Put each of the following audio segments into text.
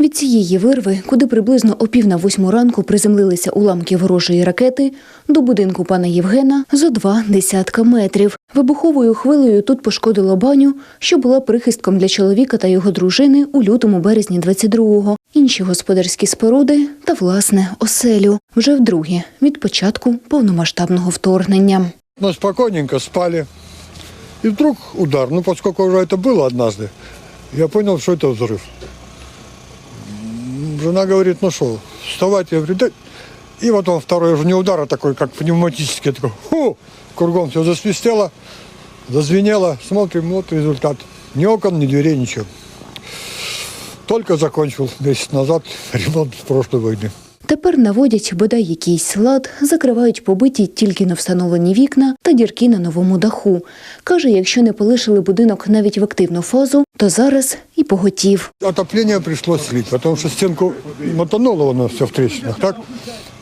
Від цієї вирви, куди приблизно о пів на восьму ранку приземлилися уламки ворожої ракети, до будинку пана Євгена зо два десятка метрів. Вибуховою хвилею тут пошкодило баню, що була прихистком для чоловіка та його дружини у лютому березні 22-го, інші господарські споруди та, власне, оселю. Вже вдруге від початку повномасштабного вторгнення. Мы спокойненько спали. И вдруг удар. Ну, поскольку уже это было однажды, я понял, что это взрыв. Жена говорит, ну что, вставать? Я говорю, да. И вот он второй уже не удар, а такой, как пневматический, такой, ху, кругом все засвистело, зазвенело. Смотрим, вот результат. Ни окон, ни дверей, ничего. Только закончил месяц назад ремонт с прошлой войны. Тепер наводять бодай якийсь лад, закривають побиті тільки не встановлені вікна та дірки на новому даху. Каже, якщо не полишили будинок навіть в активну фазу, то зараз і поготів. Отопление пришлось слить, потому что стенку мотануло оно все в трещинах, так?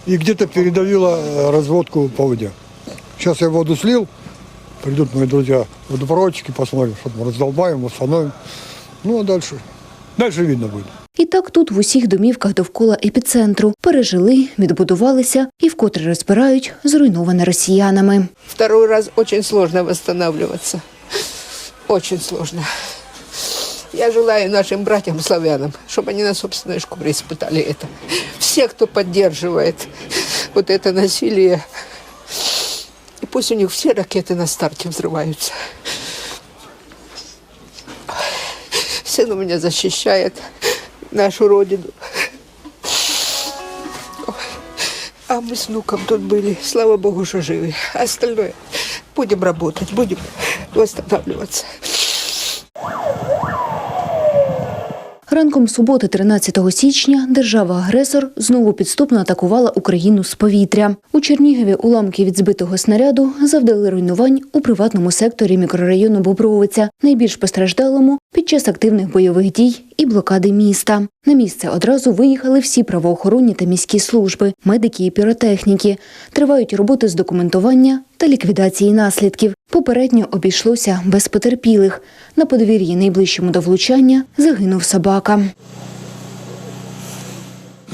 И где-то передавило э, разводку по воде. Сейчас я воду слил, придут мои друзья, водопроводчики, посмотрим, что там раздолбаем, установим. Ну, а дальше, дальше видно будет І так тут в усіх домівках довкола епіцентру пережили, відбудувалися і вкотре розбирають зруйноване росіянами. Второй раз очень сложно восстанавливаться. Очень сложно. Я желаю нашим братьям славянам, чтобы они на собственной шкуре испытали это. Все, кто поддерживает вот это насилие, и пусть у них все ракеты на старте взрываются. Сын у меня защищает нашу родину. Ой, А мы с внуком тут были, слава богу, что живы. А Остальное будем работать, будем восстанавливаться. Ранком суботи, 13 січня, держава-агресор знову підступно атакувала Україну з повітря. У Чернігові уламки від збитого снаряду завдали руйнувань у приватному секторі мікрорайону Бобровиця, найбільш постраждалому під час активних бойових дій і блокади міста. На місце одразу виїхали всі правоохоронні та міські служби, медики і піротехніки. Тривають роботи з документування та ліквідації наслідків. Попередньо обійшлося без потерпілих. На подвір'ї найближчому до влучання загинув собака.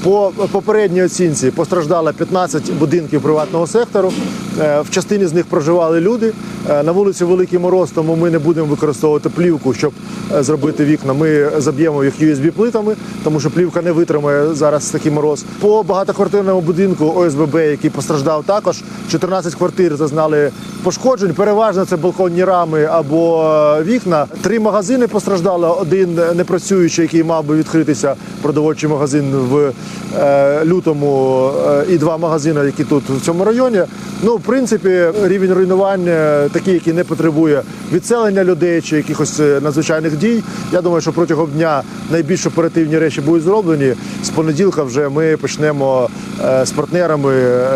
По попередній оцінці постраждало 15 будинків приватного сектору. Е, В частині з них проживали люди. Е, На вулиці Великий Мороз, тому ми не будемо використовувати плівку, щоб е, зробити вікна. Ми заб'ємо їх USB-плитами, тому що плівка не витримає зараз такий мороз. По багатоквартирному будинку ОСББ, який постраждав також, 14 квартир зазнали пошкоджень. Переважно це балконні рами або вікна. Три магазини постраждали. Один непрацюючий, який мав би відкритися, продовольчий магазин в лютому, е, і два магазини, які тут в цьому районі. Ну, в принципі, рівень руйнувань е, такий, який не потребує відселення людей чи якихось е, надзвичайних дій. Я думаю, що протягом дня найбільш оперативні речі будуть зроблені. З понеділка вже ми почнемо е, з партнерами е,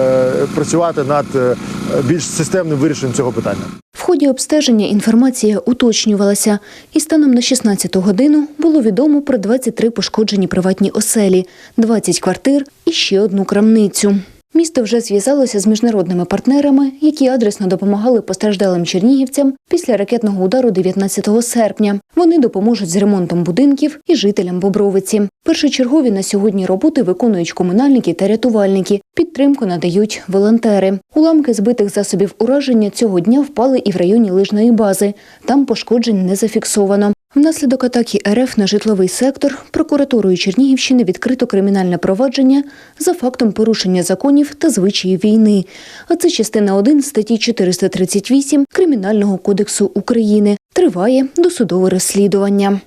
працювати над е, більш системним вирішенням цього питання. Ході обстеження інформація уточнювалася, і станом на 16 годину було відомо про 23 пошкоджені приватні оселі, 20 квартир і ще одну крамницю. Місто вже зв'язалося з міжнародними партнерами, які адресно допомагали постраждалим чернігівцям після ракетного удару 19 серпня. Вони допоможуть з ремонтом будинків і жителям Бобровиці. Першочергові на сьогодні роботи виконують комунальники та рятувальники. Підтримку надають волонтери. Уламки збитих засобів ураження цього дня впали і в районі лижної бази. Там пошкоджень не зафіксовано. Внаслідок атаки РФ на житловий сектор прокуратурою Чернігівщини відкрито кримінальне провадження за фактом порушення законів та звичаїв війни. А це частина 1 статті 438 Кримінального кодексу України. Триває досудове розслідування.